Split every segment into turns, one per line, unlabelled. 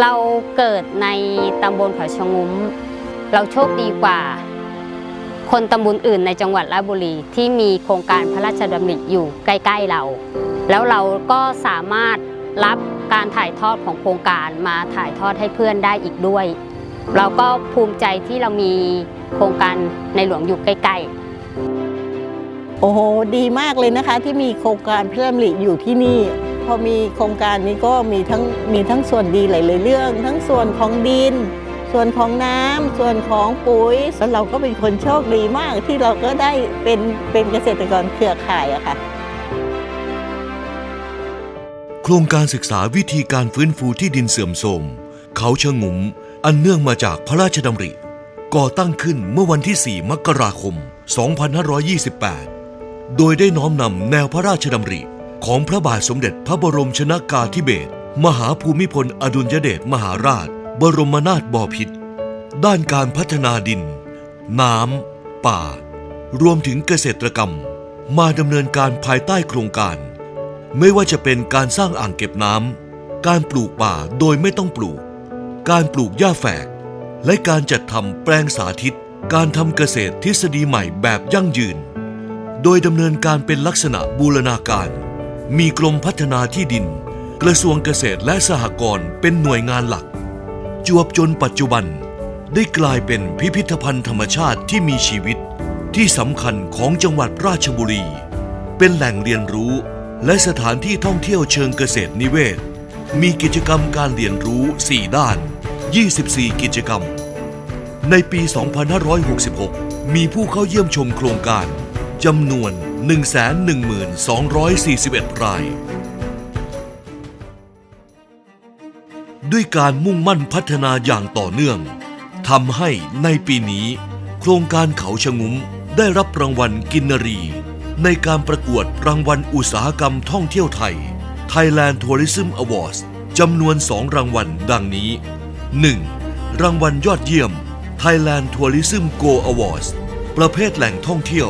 เราเกิดในตำบลเขาชะงุ้ม เราโชคดีกว่า คนตำบลอื่นในจังหวัดราชบุรีที่มีโครงการพระราชดำริอยู่ใกล้ ๆเรา แล้วเราก็สามารถรับการถ่ายทอดของโครงการมาถ่ายทอดให้เพื่อนได้อีกด้วย เราก็ภูมิใจที่เรามีโครงการในหลวงอยู่ใกล้ ๆ
โอ้โห ดีมากเลยนะคะที่มีโครงการพระดำริอยู่ที่นี่ พอมีโครงการนี้ก็มีทั้งมีทั้งส่วนดีหลายๆเรื่อง ทั้งส่วนของดิน ส่วนของน้ำส่วนของปุ๋ยแล้วเราก็เป็นคนโชคดีมากที่เราก็ได้เป็นเป็นเกษตรกรเครือข่ายอะค่ะ
โครงการศึกษาวิธีการฟื้นฟูที่ดินเสื่อมโทรมเขาชะงุมอันเนื่องมาจากพระราชดำริ ก่อตั้งขึ้นเมื่อวันที่ 4 มกราคม 2528 โดยได้น้อมนำแนวพระราชดำริ ของพระบาทสมเด็จพระบรมชนากาธิเบศรมหาภูมิพลอดุลยเดชมหาราช บรมนาถบพิตรด้านการพัฒนาดิน น้ำ ป่า รวมถึงเกษตรกรรม มาดำเนินการภายใต้โครงการ ไม่ว่าจะเป็นการสร้างอ่างเก็บน้ำ การปลูกป่าโดยไม่ต้องปลูก การปลูกหญ้าแฝก และการจัดทำแปลงสาธิต การทำเกษตรทฤษฎีใหม่แบบยั่งยืน โดยดำเนินการเป็นลักษณะบูรณาการ มีกรมพัฒนาที่ดิน กระทรวงเกษตรและสหกรณ์เป็นหน่วยงานหลัก จวบจนปัจจุบัน ได้กลายเป็นพิพิธภัณฑ์ธรรมชาติที่มีชีวิต ที่สำคัญของจังหวัดราชบุรี เป็นแหล่งเรียนรู้ และสถานที่ท่องเที่ยวเชิงเกษตรนิเวศ มีกิจกรรมการเรียนรู้ 4 ด้าน 24 กิจกรรม ในปี 2566 มีผู้เข้าเยี่ยมชมโครงการจำนวน 112,241 ราย ด้วยการมุ่งมั่นพัฒนาอย่างต่อเนื่องทำให้ในปีนี้ โครงการเขาชะงุ้มได้รับรางวัลกินนรี ในการประกวดรางวัลอุตสาหกรรมท่องเที่ยวไทย Thailand Tourism Awards จำนวน 2 รางวัลดังนี้ 1. รางวัลยอดเยี่ยม Thailand Tourism Go Awards ประเภทแหล่งท่องเที่ยว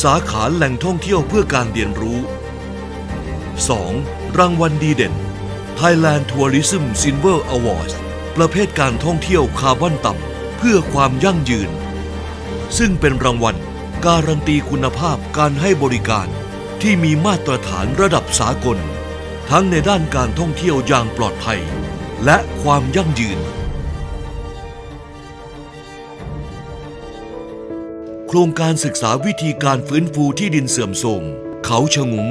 สาขาแหล่งท่องเที่ยวเพื่อการเรียนรู้ 2. รางวัลดีเด่น Thailand Tourism Silver Awards ประเภทการท่องเที่ยวคาร์บอนต่ำเพื่อความยั่งยืน ซึ่งเป็นรางวัลการันตีคุณภาพการให้บริการที่มีมาตรฐานระดับสากล ทั้งในด้านการท่องเที่ยวอย่างปลอดภัย และความยั่งยืน ครงการศึกษาวิธีการฟื้นฟูที่ดินเสื่อมโทรมเขาชะงุ้ม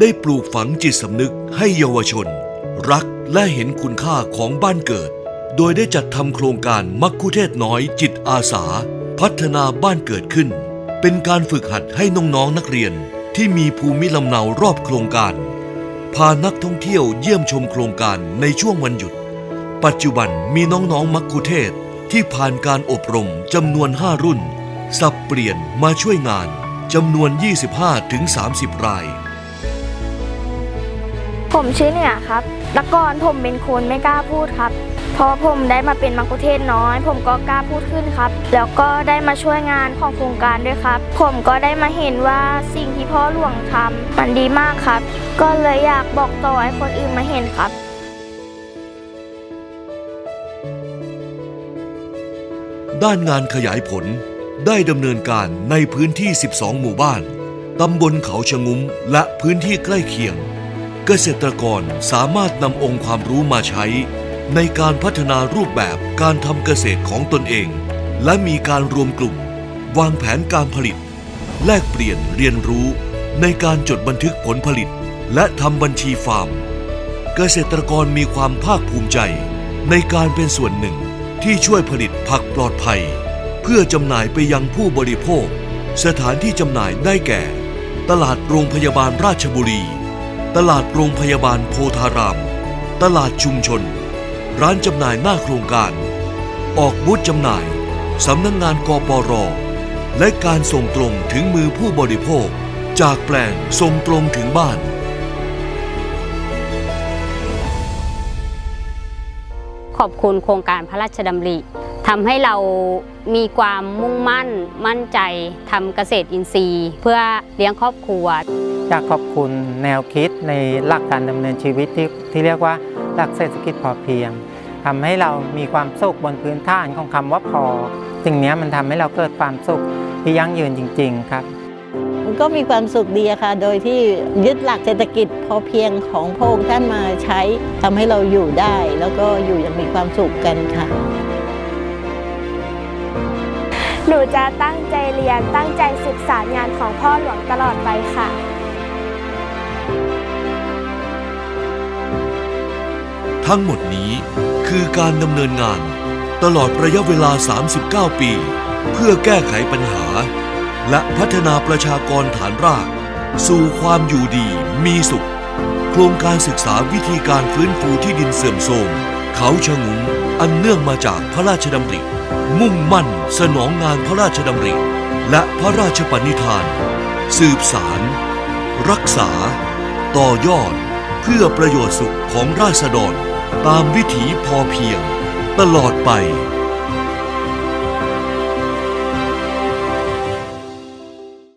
ได้ปลูกฝังจิตสำนึกให้เยาวชน รักและเห็นคุณค่าของบ้านเกิด โดยได้จัดทำโครงการมักคุเทศน้อยจิตอาสา พัฒนาบ้านเกิดขึ้น เป็นการฝึกหัดให้น้องๆนักเรียนที่มีภูมิลำเนารอบโครงการ พานักท่องเที่ยวเยี่ยมชมโครงการในช่วงวันหยุด ปัจจุบันมีน้องๆมักคุเทศที่ผ่านการอบรมจำนวน 5 รุ่น สับเปลี่ยนมาช่วยงานจำนวน 25-30 ราย
ผมชื่อเนี่ยครับแต่ก่อนผมเป็นคนไม่กล้าพูดครับพอผมได้มาเป็นมังคุเทศน้อย ผมก็กล้าพูดขึ้นครับ แล้วก็ได้มาช่วยงานของโครงการด้วยครับ ผมก็ได้มาเห็นว่าสิ่งที่พ่อหลวงทำมันดีมากครับ ก็เลยอยากบอกต่อให้คนอื่นมาเห็นครับ
ด้านงานขยายผล ได้ดำเนินการในพื้นที่ 12 หมู่บ้าน ตำบลเขาชะงุ้มและพื้นที่ใกล้เคียง เกษตรกรสามารถนำองค์ความรู้มาใช้ ในการพัฒนารูปแบบการทำเกษตรของตนเอง และมีการรวมกลุ่ม วางแผนการผลิต แลกเปลี่ยนเรียนรู้ ในการจดบันทึกผลผลิต และทำบัญชีฟาร์ม เกษตรกรมีความภาคภูมิใจ ในการเป็นส่วนหนึ่งที่ช่วยผลิตผักปลอดภัย เพื่อจำหน่ายไปยังผู้บริโภค สถานที่จำหน่ายได้แก่ ตลาดโรงพยาบาลราชบุรี ตลาดโรงพยาบาลโพธาราม ตลาดชุมชน ร้านจำหน่ายหน้าโครงการ ออกบูธจำหน่ายสำนักงงานกปร และการส่งตรงถึงมือผู้บริโภค จากแปลงส่งตรงถึงบ้าน
ขอบคุณโครงการพระราชดำริ ทำให้เรามีความมุ่งมั่น มั่นใจทำเกษตรอินทรีย์ เพื่อเลี้ยงครอบครัว
อยากขอบคุณแนวคิดในหลักการดำเนินชีวิตที่ที่เรียกว่าหลักเศรษฐกิจพอเพียงทำให้เรามีความสุขบนพื้นฐานของคำว่าพอสิ่งเนี้ยมันทำให้เราเกิดความสุขที่ยั่งยืนจริง ๆ ครับ
มันก็มีความสุขดีอะค่ะ โดยที่ยึดหลักเศรษฐกิจพอเพียงของพระองค์ท่านมาใช้ทำให้เราอยู่ได้ แล้วก็อยู่อย่างมีความสุขกันค่ะ
หนูจะตั้งใจเรียนตั้งใจศึกษางานของพ่อหลวงตลอดไปค่ะ
ทั้งหมดนี้คือการดำเนินงาน ตลอดระยะเวลา 39 ปี เพื่อแก้ไขปัญหา และพัฒนาประชากรฐานราก สู่ความอยู่ดีมีสุข โครงการศึกษาวิธีการฟื้นฟูที่ดินเสื่อมโทรม เขาชะงุมอันเนื่องมาจากพระราชดำริ มุ่งมั่นสนองงานพระราชดำริ และพระราชปณิธาน สืบสาร รักษา ต่อยอด เพื่อประโยชน์สุขของราษฎร ตามวิถีพอเพียง ตลอดไป